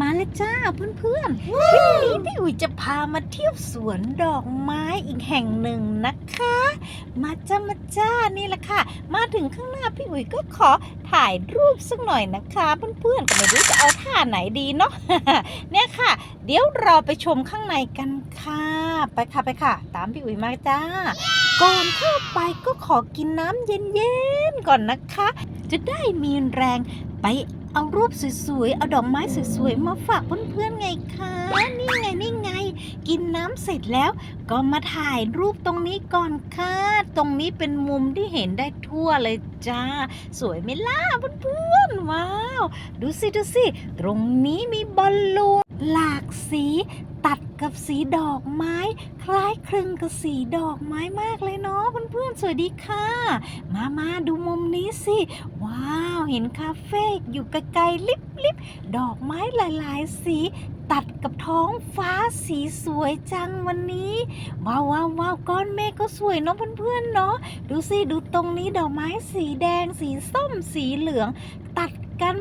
มาเลยจ้าเพื่อนๆคลิปนี้พี่อุ๋ยจะพามาเที่ยวสวนดอกไม้อีกแห่งหนึ่งนะคะ มาจ้ามาจ้านี่แหละค่ะ มาถึงข้างหน้าพี่อุ๋ยก็ขอถ่ายรูปสักหน่อยนะคะเพื่อนๆก็ไม่รู้จะเอาท่าไหนดีเนาะเนี่ยค่ะ เดี๋ยวเราไปชมข้างในกันค่ะ ไปค่ะไปค่ะ ตามพี่อุ๋ยมาจ้า ก่อนเข้าไปก็ขอกินน้ำเย็นๆก่อนนะคะ จะได้มีแรงไป เอารูปสวยๆ เอาดอกไม้สวยๆ มาฝากเพื่อนๆไงคะ นี่ไงนี่ไง กินน้ำเสร็จแล้ว ก็มาถ่ายรูปตรงนี้ก่อนค่ะ ตรงนี้เป็นมุมที่เห็นได้ทั่วเลยจ้า สวยไหมล่ะเพื่อนๆ ว้าว ดูสิดูสิ ตรงนี้มีบอลลูน หลากสีตัดกับสีดอกไม้ คล้ายคลึงกับสีดอกไม้มากเลยเนาะเพื่อนๆสวัสดีค่ะ มามาดูมุมนี้สิ ว้าว เห็นคาเฟ่อยู่ไกลๆลิบลิบดอกไม้หลายๆ สีตัดกับท้องฟ้าสีสวยจังวันนี้ว้าวว้าววาวก้อนเมฆก็สวยเนาะเพื่อนๆเนาะดูสิดูตรงนี้ดอกไม้สีแดง สีส้มสีเหลือง ตัด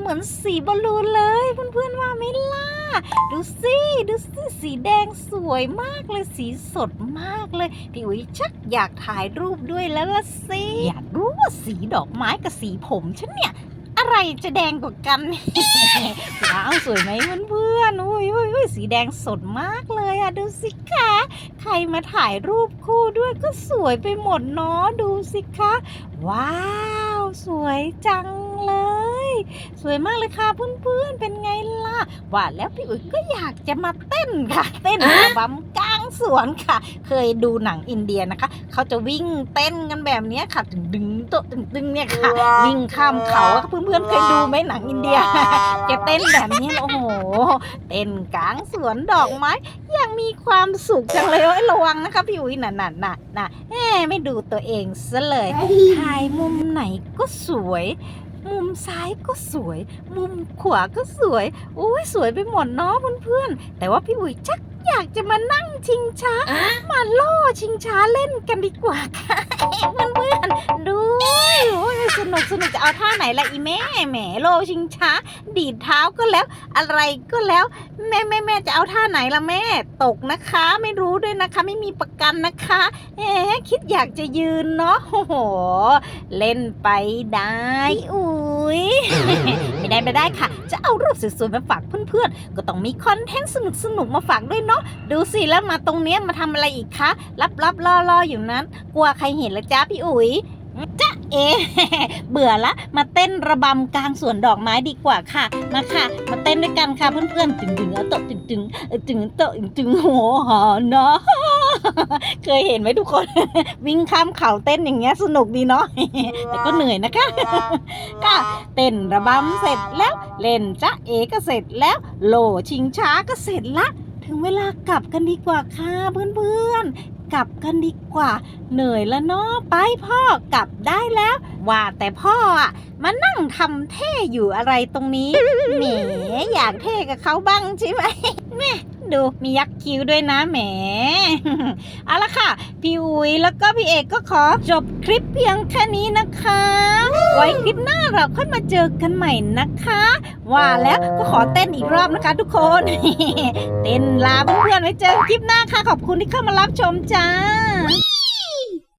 มือนสีบอลลูนเลยเพื่อนๆว่าไหม่ล่ะ ดูสิดูสิสีแดงสวยมากเลยสีสดมากเลยพี่อุ๋ยชักอยากถ่ายรูปด้วยแล้วละสิอยากรู้ว่าสีดอกไม้กับสีผมฉันเนี่ยอะไรจะแดงกว่ากันว้าวสวยไหมเพื่อนๆอุ้ยอุ้ยอุ้ยสีแดงสดมากเลยอะดูสิคะใครมาถ่ายรูปคู่ด้วยก็สวยไปหมดเนาะดูสิคะ ว้าว สวยจังเลย สวยมากเลยค่ะเพื่อนๆเป็นไงล่ะว่าแล้วพี่อุ๋ยก็อยากจะมาเต้นค่ะ เต้นระบำกลางสวนค่ะ เคยดูหนังอินเดียนะคะ เขาจะวิ่งเต้นกันแบบเนี้ยค่ะดึงดึงโตะดึงดึงเนี่ยค่ะ วิ่งข้ามเขาอะเพื่อนๆเคยดูไหมหนังอินเดียจะเต้นแบบนี้โอ้โหเต้นกลางสวนดอกไม้ยังมีความสุขจังเลยเอ้ยระวังนะคะพี่อุ๋ยน่ะน่ะน่ะน่ะแหมไม่ดูตัวเองซะเลยถ่ายมุมไหนก็สวย มุมซ้ายก็สวย มุมขวาก็สวย โอ้ยสวยไปหมดเนาะเพื่อนๆ แต่ว่าพี่อุ๋ยชัก อยากจะมานั่งชิงช้า มาล่อชิงช้าเล่นกันดีกว่าค่ะเพื่อนๆดูโอ้ยสนุกสนุกจะเอาท่าไหนละอีแม่แหมโลชิงช้า ดีดเท้าก็แล้ว อะไรก็แล้ว แม่แม่แม่จะเอาท่าไหนละแม่ ตกนะคะ ไม่รู้ด้วยนะคะ ไม่มีประกันนะคะเอ๊ะคิดอยากจะยืนเนาะโอ้โห เล่นไปได้อุ้ยไม่ได้ไม่ได้ค่ะ จะเอารูปสวยๆมาฝากเพื่อนๆก็ต้องมีคอนเทนต์สนุกๆมาฝากด้วยเนาะดูสิแล้วมาตรงเนี้ยมาทำอะไรอีกคะรับรับๆล่อล่อๆอยู่นั้น กลัวใครเห็นละจ้าพี่อุ๋ยจ้าเอเบื่อละ มาเต้นระบำกลางสวนดอกไม้ดีกว่าค่ะมาค่ะ มาเต้นด้วยกันค่ะเพื่อนๆตึงตึงๆเอาโตะตึงตึงๆเอาตึงโตะตึงตึงโหหอเนาะเคยเห็นไหมทุกคน วิ่งข้ามเขาเต้นอย่างเงี้ยสนุกดีเนาะแต่ก็เหนื่อยนะคะก็เต้นระบำเสร็จแล้ว เล่นจ้าเอก็เสร็จแล้ว โหลชิงช้าก็เสร็จละ ถึงเวลากลับกันดีกว่าค่ะเพื่อนๆ กลับกันดีกว่า เหนื่อยแล้วเนาะไปพ่อกลับได้แล้ว ว่าแต่พ่ออะมานั่งทำเท่อยู่อะไรตรงนี้ แหมอยากเท่กับเขาบ้างใช่ไหมแม่ดูมียักษ์คิ้วด้วยนะแหม เอาละค่ะ พี่อุ๋ยแล้วก็พี่เอกก็ขอจบคลิปเพียงแค่นี้นะคะ ไว้คลิปหน้าเราค่อยมาเจอกันใหม่นะคะ ว่าแล้วก็ขอเต้นอีกรอบนะคะทุกคน เต้นลาเพื่อนๆไว้เจอคลิปหน้าค่ะ ขอบคุณที่เข้ามารับชมจ้า